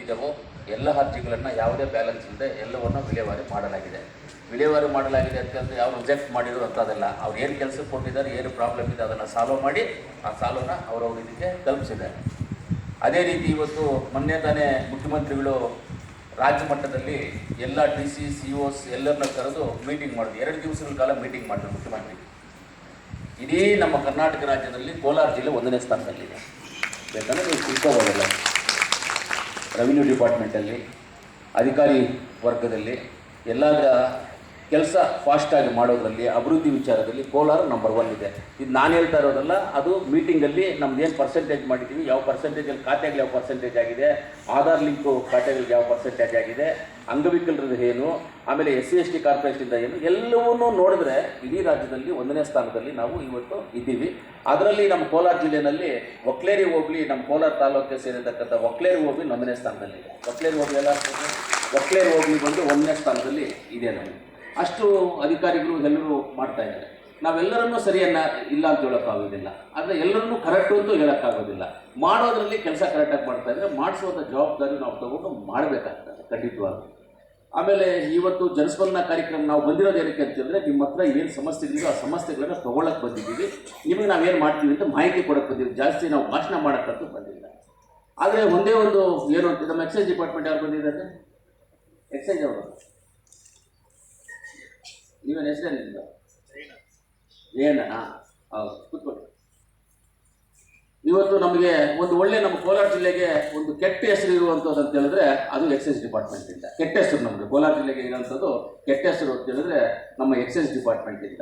ಇದ್ದವು ಎಲ್ಲ ಅರ್ಜಿಗಳನ್ನು ಯಾವುದೇ ಬ್ಯಾಲೆನ್ಸ್ ಇಲ್ಲದೆ ಎಲ್ಲವನ್ನು ವಿಲೇವಾರಿ ಮಾಡಲಾಗಿದೆ. ವಿಲೇವಾರಿ ಮಾಡಲಾಗಿದೆ ಅಂತಂದರೆ ಯಾವ ರಿಜೆಕ್ಟ್ ಮಾಡಿರೋ ಅದಲ್ಲ ಅವ್ರು ಏನು ಕೆಲಸ ಕೊಟ್ಟಿದ್ದಾರೆ, ಏನು ಪ್ರಾಬ್ಲಮ್ ಇದೆ ಅದನ್ನು ಸಾಲ್ವ್ ಮಾಡಿ ಆ ಸಾಲನ್ನು ಅವರವ್ರ ಇದಕ್ಕೆ ತಲುಪಿಸಿದೆ ಅದೇ ರೀತಿ ಇವತ್ತು ಮೊನ್ನೆ ತಾನೇ ಮುಖ್ಯಮಂತ್ರಿಗಳು ರಾಜ್ಯ ಮಟ್ಟದಲ್ಲಿ ಎಲ್ಲ ಡಿ ಸಿ ಸಿ ಒಸ್ ಎಲ್ಲರನ್ನ ಕರೆದು ಮೀಟಿಂಗ್ ಮಾಡಿದ್ರು. ಎರಡು ದಿವಸಗಳ ಕಾಲ ಮೀಟಿಂಗ್ ಮಾಡಿದ್ರು ಮುಖ್ಯಮಂತ್ರಿ. ಇಡೀ ನಮ್ಮ ಕರ್ನಾಟಕ ರಾಜ್ಯದಲ್ಲಿ ಕೋಲಾರ ಜಿಲ್ಲೆ ಒಂದನೇ ಸ್ಥಾನದಲ್ಲಿದೆ. ಬೇಕಂದರೆ ನೀವು ತಿಳ್ಕೋಬೋದಲ್ಲ. ರೆವಿನ್ಯೂ ಡಿಪಾರ್ಟ್ಮೆಂಟಲ್ಲಿ ಅಧಿಕಾರಿ ವರ್ಗದಲ್ಲಿ ಎಲ್ಲದರ ಕೆಲಸ ಫಾಸ್ಟಾಗಿ ಮಾಡೋದರಲ್ಲಿ, ಅಭಿವೃದ್ಧಿ ವಿಚಾರದಲ್ಲಿ ಕೋಲಾರ ನಂಬರ್ ಒನ್ ಇದೆ. ಇದು ನಾನು ಹೇಳ್ತಾ ಇರೋದಲ್ಲ, ಅದು ಮೀಟಿಂಗಲ್ಲಿ ನಮ್ದು ಏನು ಪರ್ಸೆಂಟೇಜ್ ಮಾಡಿದ್ದೀವಿ ಯಾವ ಪರ್ಸೆಂಟೇಜಲ್ಲಿ ಖಾತೆಗಳು ಯಾವ ಪರ್ಸೆಂಟೇಜ್ ಆಗಿದೆ, ಆಧಾರ್ ಲಿಂಕು ಖಾತೆಗಳಿಗೆ ಯಾವ ಪರ್ಸೆಂಟೇಜ್ ಆಗಿದೆ ಅಂಗವಿಕಲರದ್ದು ಏನು, ಆಮೇಲೆ ಎಸ್ ಸಿ ಎಸ್ ಟಿ ಕಾರ್ಪೊರೇಷನಿಂದ ಏನು, ಎಲ್ಲವನ್ನೂ ನೋಡಿದ್ರೆ ಇಡೀ ರಾಜ್ಯದಲ್ಲಿ ಒಂದನೇ ಸ್ಥಾನದಲ್ಲಿ ನಾವು ಇವತ್ತು ಇದ್ದೀವಿ. ಅದರಲ್ಲಿ ನಮ್ಮ ಕೋಲಾರ ಜಿಲ್ಲೆಯಲ್ಲಿ ಒಕ್ಲೇರಿ ಹೋಗ್ಲಿ ನಮ್ಮ ಕೋಲಾರ ತಾಲೂಕಿಗೆ ಸೇರಿರ್ತಕ್ಕಂಥ ಒಕ್ಲೇರಿ ಹೋಗ್ಲಿ ಒಂದನೇ ಸ್ಥಾನದಲ್ಲಿದೆ. ಒಕ್ಲೇರಿ ಹೋಗ್ಲಿ ಎಲ್ಲ ಒಕ್ಲೇರಿ ಹೋಗ್ಲಿ ಬಂದು ಒಂದನೇ ಸ್ಥಾನದಲ್ಲಿ ಇದೆ ನಮಗೆ ಅಷ್ಟು ಅಧಿಕಾರಿಗಳು ಎಲ್ಲರೂ ಮಾಡ್ತಾ ಇದ್ದಾರೆ. ನಾವೆಲ್ಲರನ್ನೂ ಸರಿಯನ್ನ ಇಲ್ಲ ಅಂತ ಹೇಳೋಕ್ಕಾಗೋದಿಲ್ಲ ಆದರೆ ಎಲ್ಲರನ್ನೂ ಕರೆಕ್ಟ್ ಅಂತೂ ಹೇಳೋಕ್ಕಾಗೋದಿಲ್ಲ ಮಾಡೋದ್ರಲ್ಲಿ ಕೆಲಸ ಕರೆಕ್ಟಾಗಿ ಮಾಡ್ತಾ ಇದ್ದರೆ ಮಾಡಿಸುವಂಥ ಜವಾಬ್ದಾರಿ ನಾವು ತಗೊಂಡು ಮಾಡಬೇಕಾಗ್ತದೆ ಖಂಡಿತವಾಗಿ ಆಮೇಲೆ ಇವತ್ತು ಜನಸ್ಪಂದನ ಕಾರ್ಯಕ್ರಮ ನಾವು ಬಂದಿರೋದು ಏನಕ್ಕೆ ಅಂತಂದರೆ ನಿಮ್ಮ ಹತ್ರ ಏನು ಸಮಸ್ಯೆಗಳಿದೆ ಆ ಸಮಸ್ಯೆಗಳನ್ನ ತೊಗೊಳಕ್ಕೆ ಬಂದಿದ್ದೀವಿ. ನಿಮಗೆ ನಾವೇನು ಮಾಡ್ತೀವಿ ಅಂತ ಮಾಹಿತಿ ಕೊಡೋಕ್ಕೆ ಬಂದಿದ್ದೀವಿ. ಜಾಸ್ತಿ ನಾವು ಭಾಷಣ ಮಾಡೋಕ್ಕಂತೂ ಬಂದಿಲ್ಲ. ಆದರೆ ಒಂದೇ ಒಂದು ಏನು ನಮ್ಮ ಎಕ್ಸೈಸ್ ಡಿಪಾರ್ಟ್ಮೆಂಟ್ ಯಾರು ಬಂದಿದ್ದಾರೆ? ಎಕ್ಸೈಸ್ ಅವರು. ನೀವೇನು ಹೆಸರೇನಿಲ್ಲ ಏನಾ ಹೌದು ಕೂತ್ಕೊಳ್ಳಿ. ಇವತ್ತು ನಮಗೆ ಒಂದು ಒಳ್ಳೆ ನಮ್ಮ ಕೋಲಾರ ಜಿಲ್ಲೆಗೆ ಒಂದು ಕೆಟ್ಟ ಹೆಸರು ಇರುವಂಥದ್ದು ಅಂತ ಹೇಳಿದ್ರೆ ಅದು ಎಕ್ಸೈಸ್ ಡಿಪಾರ್ಟ್ಮೆಂಟಿಂದ ಕೆಟ್ಟ ಹೆಸರು ನಮಗೆ ಕೋಲಾರ ಜಿಲ್ಲೆಗೆ ಇರುವಂಥದ್ದು ಕೆಟ್ಟ ಹೆಸರು ಅಂತ ಹೇಳಿದ್ರೆ ನಮ್ಮ ಎಕ್ಸೈಸ್ ಡಿಪಾರ್ಟ್ಮೆಂಟಿಂದ